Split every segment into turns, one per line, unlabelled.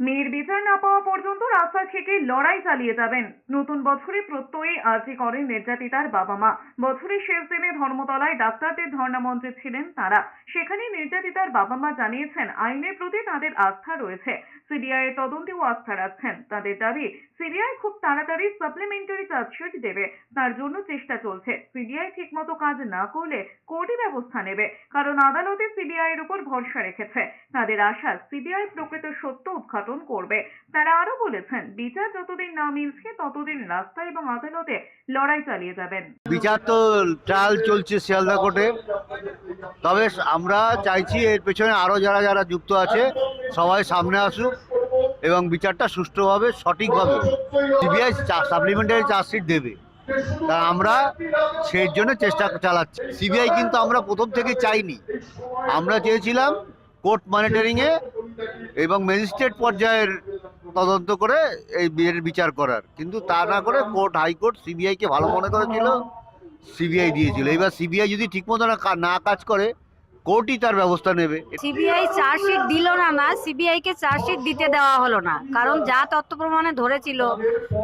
মেয়ের বিচার না পাওয়া পর্যন্ত রাস্তা থেকে লড়াই চালিয়ে যাবেন। নতুন বছরে প্রত্যয়ে আর্জি করেন নির্যাতিতার বাবা মা বছরের শেষ দিনে ধর্মতলায় ডাক্তারদের ধর্ণা মঞ্চে ছিলেন তারা। সেখানে নির্যাতিতার বাবা মা জানিয়েছেন, আইনের প্রতি তাদের আস্থা রয়েছে। সিবিআই এর তদন্তেও আস্থা রাখছেন। তাদের দাবি, সিবিআই খুব তাড়াতাড়ি সাপ্লিমেন্টারি চার্জশিট দেবে। তার জন্য চেষ্টা চলছে। সিবিআই ঠিকমতো কাজ না করলে কোর্টই ব্যবস্থা নেবে। কারণ আদালতে সিবিআই এর উপর ভরসা রেখেছে। তাদের আশা, সিবিআই প্রকৃত সত্য উদ্ঘাটন করবে। তারা আরও বলেছেন, বিচার যতদিন না মিলছে, ততদিন রাস্তা এবং আদালতে লড়াই চালিয়ে যাবেন।
বিচার তো ট্রায়াল চলছে শিয়ালদা কোর্টে। তবে আমরা চাইছি এর পেছনে আরও যারা যারা যুক্ত আছে, সবাই সামনে আসুক এবং বিচারটা সুষ্ঠুভাবে, সঠিকভাবে সিবিআই সাপ্লিমেন্টারি চার্জশিট দেবে। তা আমরা সেই জন্য চেষ্টা চালাচ্ছি। সিবিআই কিন্তু আমরা প্রথম থেকে চাইনি। আমরা চেয়েছিলাম কোর্ট মনিটরিংয়ে এবং ম্যাজিস্ট্রেট পর্যায়ের তদন্ত করে এই বিয়ের বিচার করার। কিন্তু তা না করে কোর্ট, হাইকোর্ট সিবিআইকে ভালো মনে করেছিল, সিবিআই দিয়েছিল। এবার সিবিআই যদি ঠিকমতো না না কাজ করে, কোর্টই তার ব্যবস্থা নেবে।
সিবিআই চার্জশিট দিল না না সিবিআই কে চার্জশিট দিতে দেওয়া হলো না। কারণ যা তথ্য প্রমাণে ধরেছিল,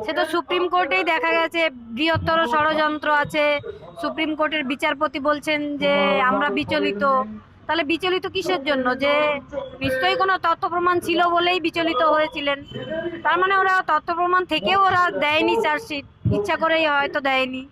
সে তো সুপ্রিম কোর্টেই দেখা গেছে, বৃহত্তর ষড়যন্ত্র আছে। সুপ্রিম কোর্টের বিচারপতি বলছেন যে আমরা বিচলিত। তাহলে বিচলিত কিসের জন্য? যে নিশ্চয়ই কোনো তথ্য প্রমাণ ছিল বলেই বিচলিত হয়েছিলেন। তার মানে ওরা তথ্য প্রমাণ থেকেও ওরা দেয়নি চার্জশিট। ইচ্ছা করেই হয়তো দেয়নি।